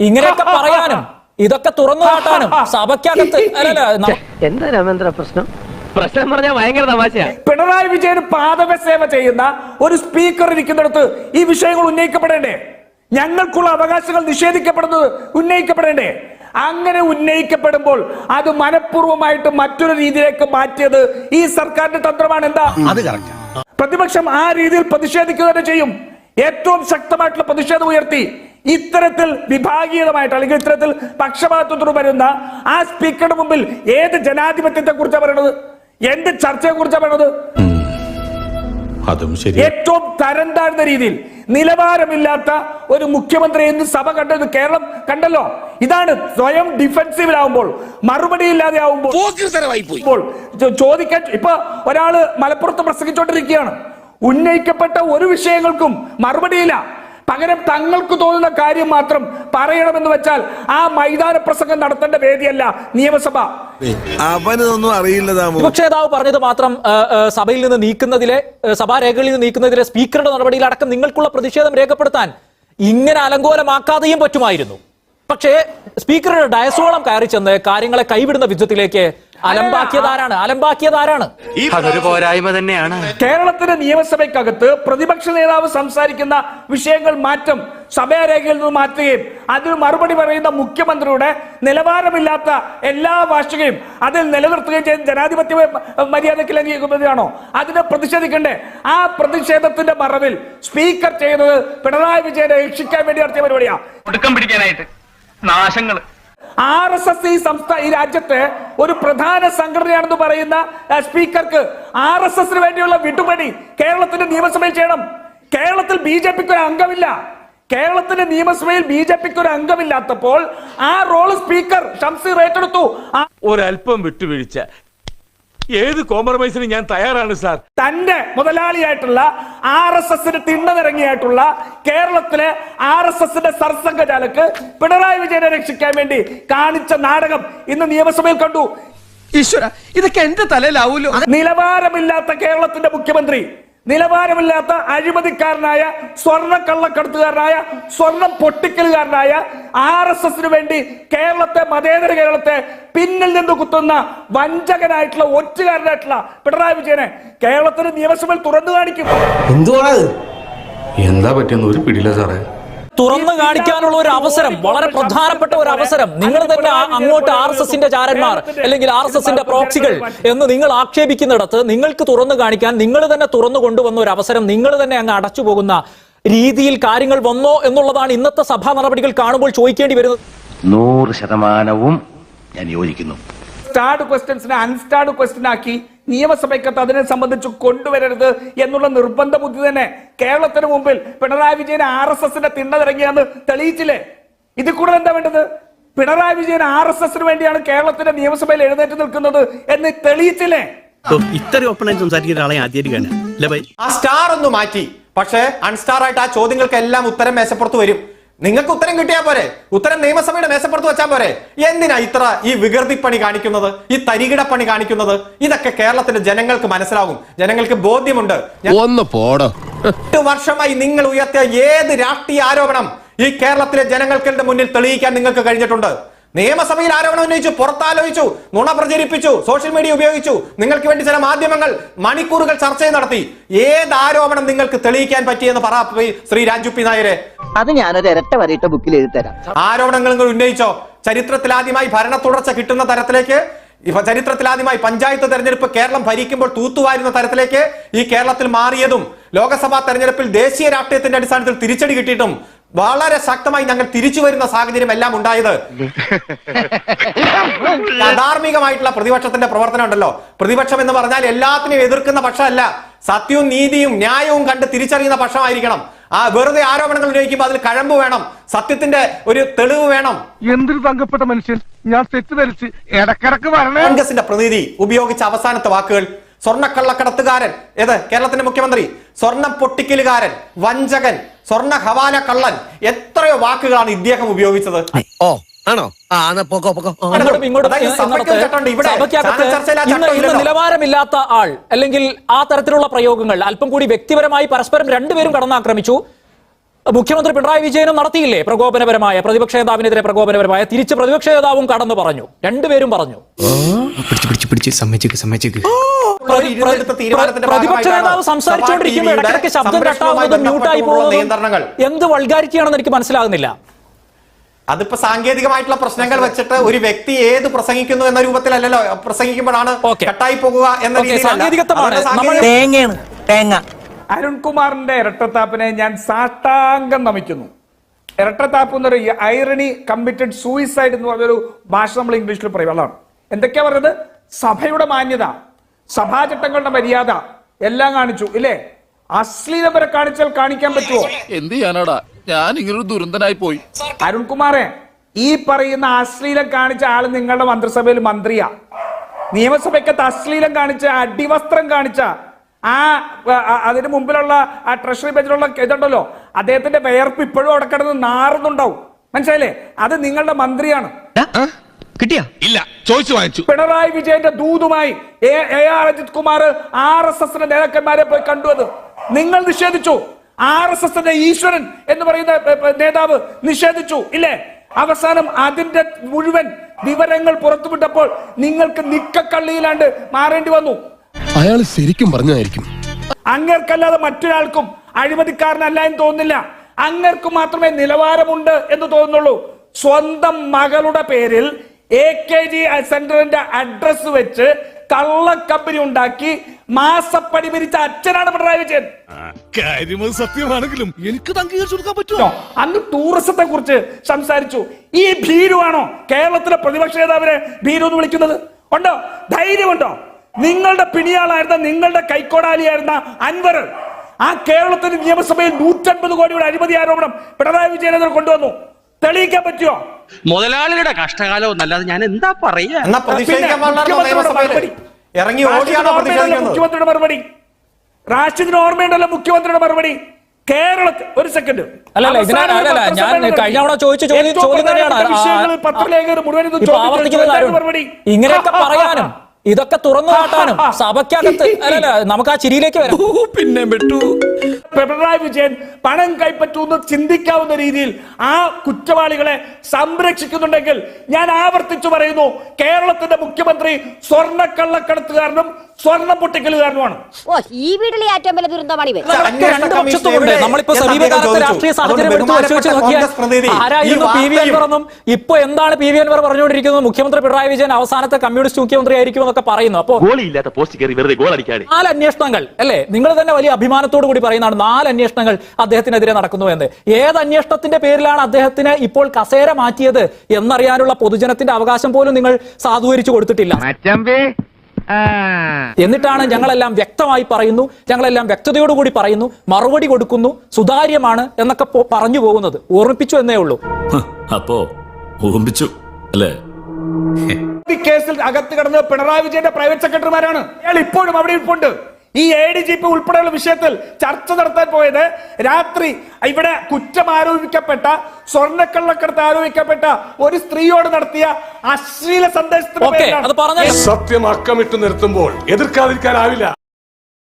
ഇങ്ങനെയൊക്കെ പറയാനും ഇതൊക്കെ തുറന്നു കാട്ടാനും സഭയ്ക്കകത്ത് എന്താ രാമേന്ദ്ര പ്രശ്നം? പ്രശ്നം പറഞ്ഞാൽ ഭയങ്കര തമാശയാണ് പിണറായി വിജയൻ പാതക സേവ ചെയ്യുന്ന ഒരു സ്പീക്കർ ഇരിക്കുന്നിടത്ത് ഈ വിഷയങ്ങൾ ഉന്നയിക്കപ്പെടേണ്ടേ? ഞങ്ങൾക്കുള്ള അവകാശങ്ങൾ നിഷേധിക്കപ്പെടുന്നത് ഉന്നയിക്കപ്പെടേണ്ടേ? അങ്ങനെ ഉന്നയിക്കപ്പെടുമ്പോൾ അത് മനഃപൂർവമായിട്ട് മറ്റൊരു രീതിയിലേക്ക് മാറ്റിയത് ഈ സർക്കാരിന്റെ തന്ത്രമാണ്. എന്താ? അത് പ്രതിപക്ഷം ആ രീതിയിൽ പ്രതിഷേധിക്കുക തന്നെ ചെയ്യും. ഏറ്റവും ശക്തമായിട്ടുള്ള പ്രതിഷേധം ഉയർത്തി. ഇത്തരത്തിൽ വിഭാഗീയമായിട്ട് അല്ലെങ്കിൽ ഇത്തരത്തിൽ പക്ഷപാതത്വത്തോട് വരുന്ന ആ സ്പീക്കറുടെ മുമ്പിൽ ഏത് ജനാധിപത്യത്തെ കുറിച്ചാണ് പറയുന്നത് എന്ത് ചർച്ചയെ കുറിച്ചാണ് പറയുന്നത് അതും ശരി ഏറ്റവും തരം താഴ്ന്ന രീതിയിൽ നിലവാരമില്ലാത്ത ഒരു മുഖ്യമന്ത്രി എന്ന് സഭ കണ്ടത് കേരളം കണ്ടല്ലോ. ഇതാണ് സ്വയം ഡിഫെൻസീവിലാവുമ്പോൾ മറുപടി ഇല്ലാതെ ആവുമ്പോൾ ചോദിക്കാൻ ഇപ്പൊ ഒരാൾ മലപ്പുറത്ത് പ്രസംഗിച്ചോണ്ടിരിക്കുകയാണ്. ഉന്നയിക്കപ്പെട്ട ഒരു വിഷയങ്ങൾക്കും മറുപടിയില്ല. പകരം തങ്ങൾക്ക് തോന്നുന്ന കാര്യം മാത്രം പറയണമെന്ന് വെച്ചാൽ ആ മൈതാന പ്രസംഗം നടത്തേണ്ട വേദിയല്ല നിയമസഭ. അവനൊന്നും അറിയില്ല താമോ പ്രതിപക്ഷ നേതാവ് പറഞ്ഞത് മാത്രം സഭയിൽ നിന്ന് നീക്കുന്നതിലെ സഭാരേഖകളിൽ നിന്ന് നീക്കുന്നതിലെ സ്പീക്കറുടെ നടപടിയിലടക്കം നിങ്ങൾക്കുള്ള പ്രതിഷേധം രേഖപ്പെടുത്താൻ ഇങ്ങനെ അലങ്കോലമാക്കാതെയും പറ്റുമായിരുന്നു. പക്ഷേ സ്പീക്കറുടെ ഡയസോളം കയറി ചെന്ന് കാര്യങ്ങളെ കൈവിടുന്ന വിധത്തിലേക്ക് അലമ്പാക്കിയതാരാണ്? അലമ്പാക്കിയതാരാണ്? അതൊരു പോരായ്മ തന്നെയാണ്. കേരളത്തിന്റെ നിയമസഭയ്ക്കകത്ത് പ്രതിപക്ഷ നേതാവ് സംസാരിക്കുന്ന വിഷയങ്ങൾ മാറ്റം സഭയരേഖയിൽ നിന്ന് മാറ്റുകയും അതിന് മറുപടി പറയുന്ന മുഖ്യമന്ത്രിയുടെ നിലവാരമില്ലാത്ത എല്ലാ ഭാഷകയും അതിൽ നിലനിർത്തുകയും ചെയ്യുന്ന ജനാധിപത്യ മര്യാദയ്ക്ക് ലംഘിക്കുന്നതാണോ? അതിനെ പ്രതിഷേധിക്കണ്ടേ? ആ പ്രതിഷേധത്തിന്റെ മറവിൽ സ്പീക്കർ ചെയ്യുന്നത് പിണറായി വിജയനെ രക്ഷിക്കാൻ വേണ്ടി നടത്തിയ പരിപാടിയാണ് പിടിക്കാനായിട്ട്. നാശങ്ങൾ. ആർ എസ് എസ് ഈ സംസ്ഥാന ഈ രാജ്യത്തെ ഒരു പ്രധാന സംഘടനയാണെന്ന് പറയുന്ന സ്പീക്കർക്ക് ആർ എസ് എസിന് വേണ്ടിയുള്ള വിട്ടുപണി കേരളത്തിന്റെ നിയമസഭയിൽ ചെയ്യണം. കേരളത്തിൽ ബി ജെ പിക്ക് ഒരു അംഗമില്ല. കേരളത്തിന്റെ നിയമസഭയിൽ ബി ജെ പിക്ക് ഒരു അംഗമില്ലാത്തപ്പോൾ ആ റോൾ സ്പീക്കർ ഷംസീർ ഏറ്റെടുത്തു. ഒരല്പം വിട്ടുവീഴ്ച. ഏത് കോംപ്രമൈസിന് ഞാൻ തയ്യാറാണ് സാർ? തന്റെ മുതലാളിയായിട്ടുള്ള ആർ എസ് എസിന് തിണ്ണനിറങ്ങിയായിട്ടുള്ള കേരളത്തിലെ ആർ എസ് എസിന്റെ സർസംഘചാലക്ക് പിണറായി വിജയനെ രക്ഷിക്കാൻ വേണ്ടി കാണിച്ച നാടകം ഇന്ന് നിയമസഭയിൽ കണ്ടു. ഈശ്വര ഇതൊക്കെ എന്റെ തലയിലാവൂലോ? നിലവാരമില്ലാത്ത കേരളത്തിന്റെ മുഖ്യമന്ത്രി നിലവാരമില്ലാത്ത അഴിമതിക്കാരനായ സ്വർണ കള്ളക്കടത്തുകാരനായ സ്വർണം പൊട്ടിക്കലുകാരനായ ആർ എസ് എസിന് വേണ്ടി കേരളത്തെ മതേതര കേരളത്തെ പിന്നിൽ നിന്ന് കുത്തുന്ന വഞ്ചകനായിട്ടുള്ള ഒറ്റുകാരനായിട്ടുള്ള പിണറായി വിജയനെ കേരളത്തിന് നിയമസഭയിൽ തുറന്നു കാണിക്കും. എന്താ പറ്റിയെന്ന് ഒരു പിടിയില്ല സാറേ. തുറന്നു കാണിക്കാനുള്ള ഒരു അവസരം വളരെ പ്രധാനപ്പെട്ട ഒരു അവസരം. നിങ്ങൾ തന്നെ അങ്ങോട്ട് ആർ എസ് എസിന്റെ ചാരന്മാർ അല്ലെങ്കിൽ ആർ എസ് എസിന്റെ പ്രോക്സികൾ എന്ന് നിങ്ങൾ ആക്ഷേപിക്കുന്നിടത്ത് നിങ്ങൾക്ക് തുറന്നു കാണിക്കാൻ നിങ്ങൾ തന്നെ തുറന്നു കൊണ്ടുവന്ന ഒരു അവസരം നിങ്ങൾ തന്നെ അങ്ങ് അടച്ചു പോകുന്ന രീതിയിൽ കാര്യങ്ങൾ വന്നോ എന്നുള്ളതാണ് ഇന്നത്തെ സഭാ നടപടികൾ കാണുമ്പോൾ ചോദിക്കേണ്ടി വരുന്നത്. നൂറ് ശതമാനവും ഞാൻ യോജിക്കുന്നു. സ്റ്റാർഡ് ക്വസ്റ്റ്യൻസിനെ അൺസ്റ്റാർഡ് ക്വസ്റ്റ്യൻ ആക്കി നിയമസഭയ്ക്കകത്ത് അതിനെ സംബന്ധിച്ച് കൊണ്ടുവരരുത് എന്നുള്ള നിർബന്ധ ബുദ്ധി തന്നെ കേരളത്തിന് മുമ്പിൽ പിണറായി വിജയൻ ആർ എസ് എസിന്റെ തിണ്ണതിറങ്ങിയാന്ന് തെളിയിച്ചില്ലേ? ഇതിൽ കൂടുതൽ എന്താ വേണ്ടത്? പിണറായി വിജയൻ ആർ എസ് എസിന് വേണ്ടിയാണ് കേരളത്തിന്റെ നിയമസഭയിൽ എഴുന്നേറ്റ് നിൽക്കുന്നത് എന്ന് തെളിയിച്ചില്ലേ? ഇത്രയും ഓപ്പണായി സംസാരിക്കുന്ന ആളെ ആദ്യമായിട്ട് അല്ലേ ബൈ? ആ സ്റ്റാർ ഒന്ന് മാറ്റി. പക്ഷേ അൺസ്റ്റാർ ആയിട്ട് ആ ചോദ്യങ്ങൾക്ക് എല്ലാം ഉത്തരം മേശപ്പുറത്ത് വരും. നിങ്ങൾക്ക് ഉത്തരം കിട്ടിയാൽ പോരെ. ഉത്തരം നിയമസഭയുടെ മേശപ്പുറത്ത് വെച്ചാൽ പോരെ. എന്തിനാ ഇത്ര ഈ വികൃതിപ്പണി കാണിക്കുന്നത്? ഈ തരികിട പണി കാണിക്കുന്നത്? ഇതൊക്കെ കേരളത്തിന്റെ ജനങ്ങൾക്ക് മനസ്സിലാകും. ജനങ്ങൾക്ക് ബോധ്യമുണ്ട്. ഒന്ന് പോടോ. എട്ട് വർഷമായി നിങ്ങൾ ഉയർത്തിയ ഏത് രാഷ്ട്രീയ ആരോപണം ഈ കേരളത്തിലെ ജനങ്ങൾക്ക് മുന്നിൽ തെളിയിക്കാൻ നിങ്ങൾക്ക് കഴിഞ്ഞിട്ടുണ്ട്? നിയമസഭയിൽ ആരോപണം ഉന്നയിച്ചു പുറത്താലോചിച്ചു നുണ പ്രചരിപ്പിച്ചു സോഷ്യൽ മീഡിയ ഉപയോഗിച്ചു. നിങ്ങൾക്ക് വേണ്ടി ചില മാധ്യമങ്ങൾ മണിക്കൂറുകൾ ചർച്ച നടത്തി. ഏത് ആരോപണം നിങ്ങൾക്ക് തെളിയിക്കാൻ പറ്റിയെന്ന് പറ ശ്രീ രാജു പി നായരെ. അത് ഞാനൊരു ഇരട്ട വരയിട്ട ബുക്കിൽ എഴുതി തരാം. ആരോപണങ്ങൾ നിങ്ങൾ ഉന്നയിച്ചോ? ചരിത്രത്തിലാദ്യമായി ഭരണ തുടർച്ച കിട്ടുന്ന തരത്തിലേക്ക് ഇപ്പൊ ചരിത്രത്തിലാദ്യമായി പഞ്ചായത്ത് തെരഞ്ഞെടുപ്പ് കേരളം ഭരിക്കുമ്പോൾ തൂത്തുവാരുന്ന തരത്തിലേക്ക് ഈ കേരളത്തിൽ മാറിയതും ലോക്സഭാ തെരഞ്ഞെടുപ്പിൽ ദേശീയ രാഷ്ട്രീയത്തിന്റെ അടിസ്ഥാനത്തിൽ തിരിച്ചടി കിട്ടിയിട്ടും വളരെ ശക്തമായി ഞങ്ങൾ തിരിച്ചു വരുന്ന സാഹചര്യം എല്ലാം ഉണ്ടായത്. അധാർമികമായിട്ടുള്ള പ്രതിപക്ഷത്തിന്റെ പ്രവർത്തനം ഉണ്ടല്ലോ. പ്രതിപക്ഷം എന്ന് പറഞ്ഞാൽ എല്ലാത്തിനെയും എതിർക്കുന്ന പക്ഷമല്ല. സത്യവും നീതിയും ന്യായവും കണ്ട് തിരിച്ചറിയുന്ന പക്ഷമായിരിക്കണം. ആ വെറുതെ ആരോപണങ്ങൾ ഉന്നയിക്കുമ്പോൾ അതിൽ കഴമ്പ് വേണം. സത്യത്തിന്റെ ഒരു തെളിവ് വേണം. എന്തൊരു തങ്കപ്പെട്ട മനുഷ്യൻ? ഞാൻ തെറ്റിദ്ധരിച്ച് ഇടക്കിടക്ക് വരണേ. കോൺഗ്രസിന്റെ പ്രതിനിധി ഉപയോഗിച്ച അവസാനത്തെ വാക്കുകൾ സ്വർണക്കള്ളക്കടത്തുകാരൻ ഏത്? കേരളത്തിന്റെ മുഖ്യമന്ത്രി. സ്വർണം പൊട്ടിക്കലുകാരൻ വഞ്ചകൻ സ്വർണ ഹവാല കള്ളൻ എത്രയോ വാക്കുകളാണ് ഇദ്ദേഹം ഉപയോഗിച്ചത്. ഓ ആണോ. നിലവാരമില്ലാത്ത ആൾ അല്ലെങ്കിൽ ആ തരത്തിലുള്ള പ്രയോഗങ്ങൾ അല്പം കൂടി വ്യക്തിപരമായി പരസ്പരം രണ്ടുപേരും കടന്നാക്രമിച്ചു. മുഖ്യമന്ത്രി പിണറായി വിജയനും നടത്തിയില്ലേ? പ്രകോപനപരമായ പ്രതിപക്ഷ നേതാവിനെതിരെ പ്രകോപനപരമായ തിരിച്ച് പ്രതിപക്ഷ നേതാവും കടന്നു പറഞ്ഞു. രണ്ടുപേരും പറഞ്ഞു. പ്രതിപക്ഷ നേതാവ് സംസാരിച്ചുകൊണ്ടിരിക്കുമ്പോൾ ഇടയ്ക്കിടയ്ക്ക് ശബ്ദം കട്ടാവുന്നതും മ്യൂട്ടായി പോകുന്നതും എന്ത് വൾഗാരിറ്റിയാണെന്ന് എനിക്ക് മനസ്സിലാകുന്നില്ല. അതിപ്പോ സാങ്കേതികമായിട്ടുള്ള പ്രശ്നങ്ങൾ വെച്ചിട്ട് ഒരു വ്യക്തി ഏത് പ്രസംഗിക്കുന്നു എന്ന രൂപത്തിലല്ലല്ലോ പ്രസംഗിക്കുമ്പോഴാണ്. കട്ടായി പോകുക എന്ന രീതിയിൽ തേങ്ങയാണ് തേങ്ങ. അരുൺകുമാറിന്റെ ഇരട്ടത്താപ്പിനെ ഞാൻ സാഷ്ടാംഗം നമിക്കുന്നു. ഇരട്ടത്താപ്പ് എന്ന് എന്നൊരു ഐറണി കമ്മിറ്റഡ് സൂയിസൈഡ് എന്ന് പറഞ്ഞൊരു ഭാഷ നമ്മൾ ഇംഗ്ലീഷിൽ പറയും. അതാണ്. എന്തൊക്കെയാ പറഞ്ഞത് സഭയുടെ മാന്യത സഭാചട്ടങ്ങളുടെ മര്യാദ എല്ലാം കാണിച്ചു ഇല്ലേ? അശ്ലീലവരെ കാണിച്ചാൽ കാണിക്കാൻ പറ്റുമോ എന്ത് ചെയ്യാനാടാ? ഞാൻ ഇങ്ങനൊരു ദുരന്തനായി പോയി. അരുൺകുമാറെ ഈ പറയുന്ന അശ്ലീലം കാണിച്ച ആൾ നിങ്ങളുടെ മന്ത്രിസഭയിൽ മന്ത്രിയാ. നിയമസഭയ്ക്കകത്ത് അശ്ലീലം കാണിച്ച അടിവസ്ത്രം കാണിച്ച ആ അതിന് മുമ്പിലുള്ള ആ ട്രഷറി ബജറ്റുള്ള ഇതുണ്ടല്ലോ. അദ്ദേഹത്തിന്റെ വേർപ്പ് ഇപ്പോഴും അവിടെ കിടന്ന് നാറുന്നുണ്ടാവും. മനസ്സിലായില്ലേ? അത് നിങ്ങളുടെ മന്ത്രിയാണ്. കിട്ടിയാ? ഇല്ല ചോദിച്ചു വാങ്ങിച്ചു. പിണറായി വിജയന്റെ ദൂതുമായി A R Ajith Kumar R S എസിന്റെ നേതാക്കന്മാരെ പോയി കണ്ടു അത് നിങ്ങൾ നിഷേധിച്ചു. ആർ എസ് എസിന്റെ ഈശ്വരൻ എന്ന് പറയുന്ന നേതാവ് നിഷേധിച്ചു. ഇല്ലേ? അവസാനം അതിന്റെ മുഴുവൻ വിവരങ്ങൾ പുറത്തുവിട്ടപ്പോൾ നിങ്ങൾക്ക് നിക്കക്കള്ളിയിലാണ്ട് മാറേണ്ടി വന്നു. അയാൾ ശരിക്കും പറഞ്ഞതായിരിക്കും. അങ്ങർക്കല്ലാതെ മറ്റൊരാൾക്കും അഴിമതിക്കാരനല്ല എന്ന് തോന്നില്ല അങ്ങർക്ക് മാത്രമേ നിലവാരമുണ്ട് എന്ന് തോന്നുന്നുള്ളൂ. സ്വന്തം മകളുടെ പേരിൽ എ കെ ജി സെന്ററിന്റെ അഡ്രസ് വെച്ച് കള്ള കമ്പനി ഉണ്ടാക്കി മാസപ്പടി പിരിച്ച അച്ഛനാണ് പിണറായി വിജയൻ. കാര്യം സത്യമാണെങ്കിലും എനിക്ക് അംഗീകരിച്ചെടുക്കാൻ പറ്റുമോ? അന്ന് ടൂറിസത്തെ കുറിച്ച് സംസാരിച്ചു. ഈ ഭീരുവാണോ കേരളത്തിലെ പ്രതിപക്ഷ നേതാവിനെ ഭീരു എന്ന് വിളിക്കുന്നത്? ഉണ്ടോ? ധൈര്യമുണ്ടോ? നിങ്ങളുടെ പിണിയാളായിരുന്ന നിങ്ങളുടെ കൈക്കോടാലിയായിരുന്ന അൻവർ ആ കേരളത്തിന്റെ നിയമസഭയിൽ നൂറ്റൻപത് കോടിയുടെ അഴിമതി ആരോപണം പിണറായി വിജയനെതിരെ കൊണ്ടുവന്നു. തെളിയിക്കാൻ പറ്റുമോ മുതലാളിയുടെ കഷ്ടകാലം എന്നല്ലാതെ ഞാൻ എന്താ പറയാ? മുഖ്യമന്ത്രിയുടെ നിയമസഭയിൽ മറുപടി. ഇറങ്ങി റാഷിദിന് ഓർമ്മയുണ്ടല്ലോ മുഖ്യമന്ത്രിയുടെ മറുപടി. കേരളത്തിൽ ഒരു സെക്കൻഡ്. അല്ലല്ല, ഇതിനാ- ഞാൻ കഴിഞ്ഞ തവണ ചോദിച്ച ചോദ്യം- ചോദ്യം തന്നെയാണ്. പത്രലേഖകർ മുഴുവൻ മറുപടി? ഇങ്ങനെയൊക്കെ പറയാനും. ഇതൊക്കെ തുറന്നു കാട്ടാനും സഭയ്ക്കകത്ത്. അല്ലല്ല നമുക്ക് ആ ചിരിയിലേക്ക് വരാം. പിന്നെ പിണറായി വിജയൻ പണം കൈപ്പറ്റുമെന്ന് ചിന്തിക്കാവുന്ന രീതിയിൽ ആ കുറ്റവാളികളെ സംരക്ഷിക്കുന്നുണ്ടെങ്കിൽ ഞാൻ ആവർത്തിച്ചു പറയുന്നു കേരളത്തിന്റെ മുഖ്യമന്ത്രി സ്വർണക്കള്ളക്കടത്തുകാരനും സ്വർണ പൊട്ടിക്കലുകാരനുമാണ്. ഈ വീട്ടിലെ ഏറ്റവും വലിയ ദുരന്തമാണ് ഇപ്പൊ എന്താണ് പി വി അൻവർ പറഞ്ഞുകൊണ്ടിരിക്കുന്നത്? മുഖ്യമന്ത്രി പിണറായി വിജയൻ അവസാനത്തെ കമ്മ്യൂണിസ്റ്റ് മുഖ്യമന്ത്രി ആയിരിക്കും എന്നൊക്കെ പറയുന്നു. അപ്പോൾ ഗോളിയില്ലാത്ത പോസ്റ്റ് കയറി വെറുതെ ഗോൾ അടിക്കാതെ നാല് അന്വേഷണങ്ങൾ അല്ലേ? നിങ്ങൾ തന്നെ വലിയ അഭിമാനത്തോടു കൂടി പറയുന്നതാണ് നാല് അന്വേഷണങ്ങൾ അദ്ദേഹത്തിനെതിരെ നടക്കുന്നു എന്ന്. ഏത് അന്വേഷണത്തിന്റെ പേരിലാണ് അദ്ദേഹത്തിന് ഇപ്പോൾ കസേര മാറ്റിയത് എന്നറിയാനുള്ള പൊതുജനത്തിന്റെ അവകാശം പോലും നിങ്ങൾ സാധൂകരിച്ചു കൊടുത്തിട്ടില്ല. എന്നിട്ടാണ് ഞങ്ങളെല്ലാം വ്യക്തമായി പറയുന്നു ഞങ്ങളെല്ലാം വ്യക്തതയോടുകൂടി പറയുന്നു മറുപടി കൊടുക്കുന്നു സുതാര്യമാണ് എന്നൊക്കെ പറഞ്ഞു പോകുന്നത്. ഓർമ്മിപ്പിച്ചു എന്നേ ഉള്ളൂ. അപ്പോ ഓർമ്മിച്ചു അല്ലേ? ഈ കേസിൽ അകത്ത് കിടന്ന് പിണറായി വിജയന്റെ പ്രൈവറ്റ് സെക്രട്ടറിമാരാണ്. അയാൾ ഇപ്പോഴും അവിടെ ഇരിപ്പുണ്ട്. ഈ എ ഡി ജി പി ഉൾപ്പെടെയുള്ള വിഷയത്തിൽ ചർച്ച നടത്താൻ പോയത് രാത്രി ഇവിടെ കുറ്റം ആരോപിക്കപ്പെട്ട സ്വർണക്കള്ളക്കടത്ത് ആരോപിക്കപ്പെട്ട ഒരു സ്ത്രീയോട് നടത്തിയ അശ്ലീല സന്ദേശത്തിന് ഓക്കെ അത് പറഞ്ഞല്ലോ. സത്യം അക്കമിട്ട് നിർത്തുമ്പോൾ എതിർക്കാതിരിക്കാനാവില്ല.